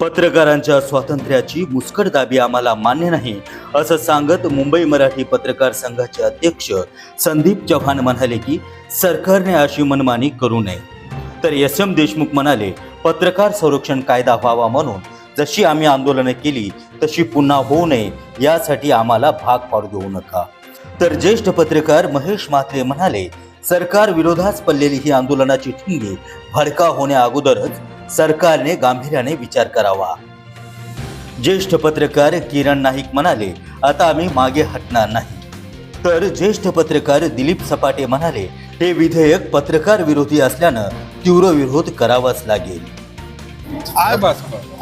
पत्रकारांच्या स्वातंत्र्याची मुस्कटदाबी आम्हाला मान्य नाही असं सांगत मुंबई मराठी पत्रकार संघाचे अध्यक्ष संदीप चव्हाण म्हणाले की सरकारने अशी मनमानी करू नये. तर एस एम देशमुख म्हणाले पत्रकार संरक्षण कायदा व्हावा म्हणून जशी आम्ही आंदोलनं केली तशी पुन्हा होऊ नये यासाठी आम्हाला भाग पाडू देऊ नका. तर ज्येष्ठ पत्रकार महेश म्हात्रे म्हणाले सरकार विरोधास पडलेली ही आंदोलनाची ठिंगी भडका होण्या अगोदरच सरकारने गांभीर्याने विचार करावा. ज्येष्ठ पत्रकार किरण नाईक म्हणाले आता आम्ही मागे हटणार नाही. तर ज्येष्ठ पत्रकार दिलीप सपाटे म्हणाले हे विधेयक पत्रकार विरोधी असल्यानं तीव्र विरोध करावाच लागेल. आज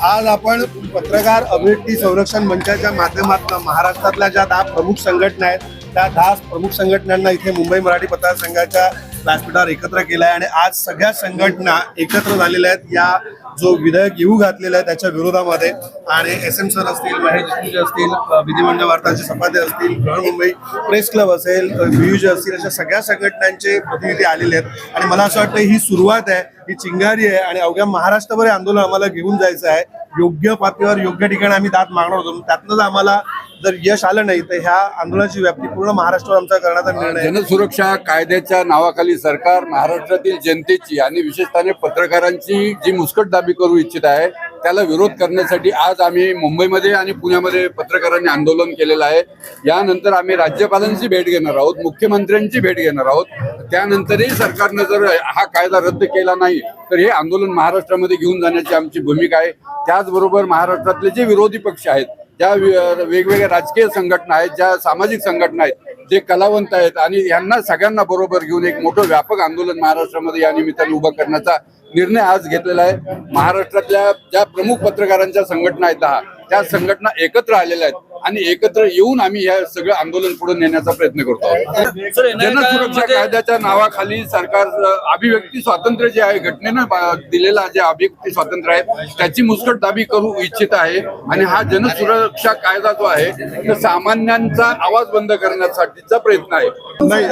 आज आपण पत्रकार अभिव्यक्ती संरक्षण मंचाच्या माध्यमातून महाराष्ट्रातल्या ज्या दहा प्रमुख संघटना आहेत त्या दहा प्रमुख संघटनांना इथे मुंबई मराठी पत्रकार संघाच्या व्यासपीठावर एकत्र केलं आहे आणि आज सगळ्या संघटना एकत्र झालेल्या आहेत. या जो विधेयक येऊ घातलेला आहे त्याच्या विरोधामध्ये आणि एस एम सर असतील महेश देशमुख असतील विधिमंडळ वार्ताचे सपाटे असतील बृहन्मुंबई प्रेस क्लब असेल व्ह्यूज असतील अशा सगळ्या संघटनांचे प्रतिनिधी आलेले आहेत. आणि मला असं वाटतं ही सुरुवात आहे ही चिंगारी आहे आणि अवघ्या महाराष्ट्रभर हे आंदोलन आम्हाला घेऊन जायचं आहे. योग्य पातळीवर योग्य ठिकाणी आम्ही दात मागणार होतो. त्यातनंच आम्हाला जर यश आलं नाही तर ह्या आंदोलनाची व्याप्ती पूर्ण महाराष्ट्रावर आमचा करण्याचा निर्णय जनसुरक्षा कायद्याच्या नावाखाली सरकार महाराष्ट्रातील जनतेची आणि विशेषतः पत्रकारांची जी मुस्कटदाबी करू इच्छित आहे त्याला विरोध करण्यासाठी आज आम्ही मुंबईमध्ये आणि पुण्यामध्ये पत्रकारांनी आंदोलन केलेलं आहे. यानंतर आम्ही राज्यपालांची भेट घेणार आहोत मुख्यमंत्र्यांची भेट घेणार आहोत. त्यानंतरही सरकारनं जर हा कायदा रद्द केला नाही तर हे आंदोलन महाराष्ट्रामध्ये घेऊन जाण्याची आमची भूमिका आहे. त्याचबरोबर महाराष्ट्रातले जे विरोधी पक्ष आहेत ज्या वेगवेगळ्या राजकीय संघटना आहेत ज्या सामाजिक संघटना आहेत जे कलावंत आहेत आणि यांना सगळ्यांना बरोबर घेऊन एक मोठं व्यापक आंदोलन महाराष्ट्रामध्ये या निमित्ताने उभं करण्याचा निर्णय आज घेतलेला आहे. महाराष्ट्रातल्या ज्या प्रमुख पत्रकारांच्या संघटना आहेत दहा त्या संघटना एकत्र आलेल्या आहेत. आणि एकत्र येऊन आम्ही या सगळं आंदोलन पुढे नेण्याचा प्रयत्न करतो. आहोत जनसुरक्षा कायद्याच्या नावाखाली सरकार अभिव्यक्ती स्वातंत्र्य जे आहे घटनेनं दिलेला जे अभिव्यक्ती स्वातंत्र्य आहे त्याची मुस्कटदाबी करू इच्छित आहे. आणि हा जनसुरक्षा कायदा जो आहे तो सामान्यांचा आवाज बंद करण्यासाठीचा प्रयत्न आहे. नाही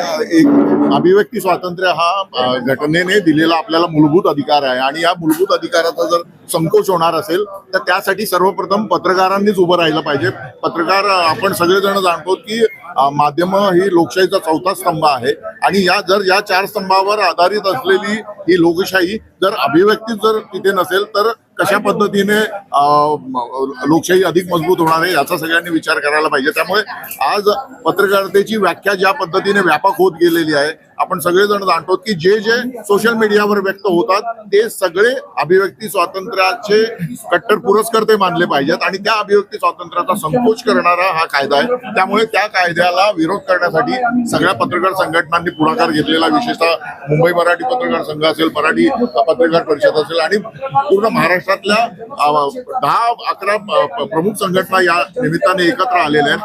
अभिव्यक्ती स्वातंत्र्य हा घटनेने दिलेला आपल्याला मूलभूत अधिकार आहे. आणि या मूलभूत अधिकाराचा जर संकोच होणार असेल तर त्यासाठी सर्वप्रथम पत्रकारांनीच उभं राहिलं पाहिजे. पत्रकार प्रकार आपण सगळेजण जाणतो की माध्यम ही लोकशाहीचा चौथा स्तंभ आहे. आणि या जर या चार स्तंभावर आधारित असलेली ही लोकशाही जर अभिव्यक्ती जर तिथे नसेल तर कशा पद्धतीने लोकशाही अधिक मजबूत होणार आहे याचा सगळ्यांनी विचार करायला पाहिजे. त्यामुळे आज पत्रकारितेची व्याख्या ज्या पद्धतीने व्यापक होत गेलेली आहे आपण सगळेजण जाणतो की जे जे सोशल मीडियावर व्यक्त होतात ते सगळे अभिव्यक्ती स्वातंत्र्याचे कट्टर पुरस्कर्ते मानले पाहिजेत आणि त्या अभिव्यक्ती स्वातंत्र्याचा संकोच करणारा हा कायदा आहे. त्यामुळे त्या कायद्याला विरोध करण्यासाठी सगळ्या पत्रकार संघटनांनी पुढाकार घेतलेला विशेषतः मुंबई मराठी पत्रकार संघ असेल मराठी पत्रकार परिषद असेल आणि पूर्ण महाराष्ट्रातल्या दहा अकरा प्रमुख संघटना या निमित्ताने एकत्र आलेल्या आहेत.